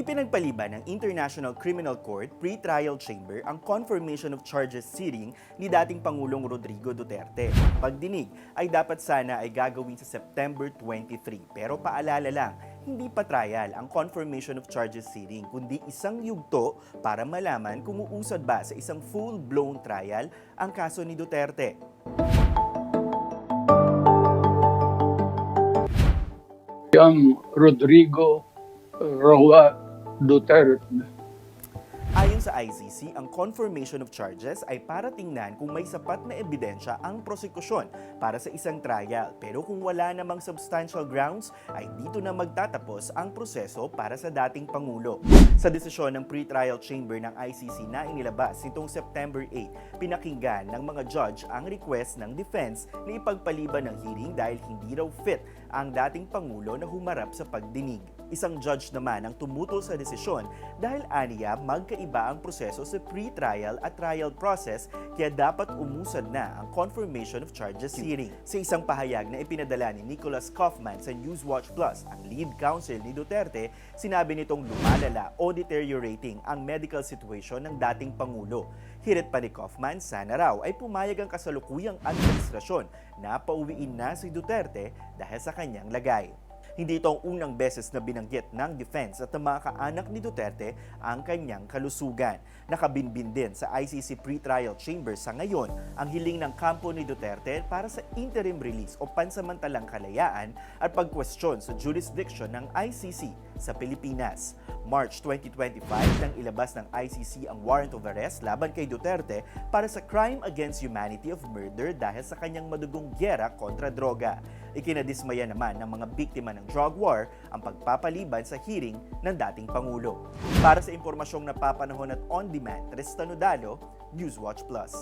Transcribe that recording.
Ipinagpaliban ng International Criminal Court Pre-Trial Chamber ang confirmation of charges sitting ni dating Pangulong Rodrigo Duterte. Pagdinig ay dapat sana ay gagawin sa September 23 pero paalala lang, hindi pa trial ang confirmation of charges sitting kundi isang yugto para malaman kung uusad ba sa isang full-blown trial ang kaso ni Duterte. Yang Rodrigo Roa Duterte. Ayon sa ICC, ang confirmation of charges ay para tingnan kung may sapat na ebidensya ang prosekusyon para sa isang trial. Pero kung wala namang substantial grounds, ay dito na magtatapos ang proseso para sa dating Pangulo. Sa desisyon ng pre-trial chamber ng ICC na inilabas nitong September 8, pinakinggan ng mga judge ang request ng defense na ipagpaliban ng hearing dahil hindi raw fit ang dating Pangulo na humarap sa pagdinig. Isang judge naman ang tumutol sa desisyon dahil aniya magkaiba ang proseso sa pre-trial at trial process kaya dapat umusad na ang confirmation of charges hearing. Sa isang pahayag na ipinadala ni Nicholas Kaufman sa Newswatch Plus, ang lead counsel ni Duterte, sinabi nitong lumalala o deteriorating ang medical situation ng dating Pangulo. Hirit pa ni Kaufman, sana raw ay pumayag ang kasalukuyang administrasyon na pauwiin na si Duterte dahil sa kanyang lagay. Hindi ito ang unang beses na binanggit ng defense at ng mga kaanak ni Duterte ang kanyang kalusugan. Nakabinbin din sa ICC pre-trial chamber sa ngayon ang hiling ng kampo ni Duterte para sa interim release o pansamantalang kalayaan at pagkwestiyon sa jurisdiction ng ICC sa Pilipinas. March 2025 nang ilabas ng ICC ang warrant of arrest laban kay Duterte para sa crime against humanity of murder dahil sa kanyang madugong gyera kontra droga. Ikinadismaya naman ng mga biktima ng drug war ang pagpapaliban sa hearing ng dating Pangulo. Para sa impormasyong napapanahon at on-demand, Tristan Udalo, Newswatch Plus.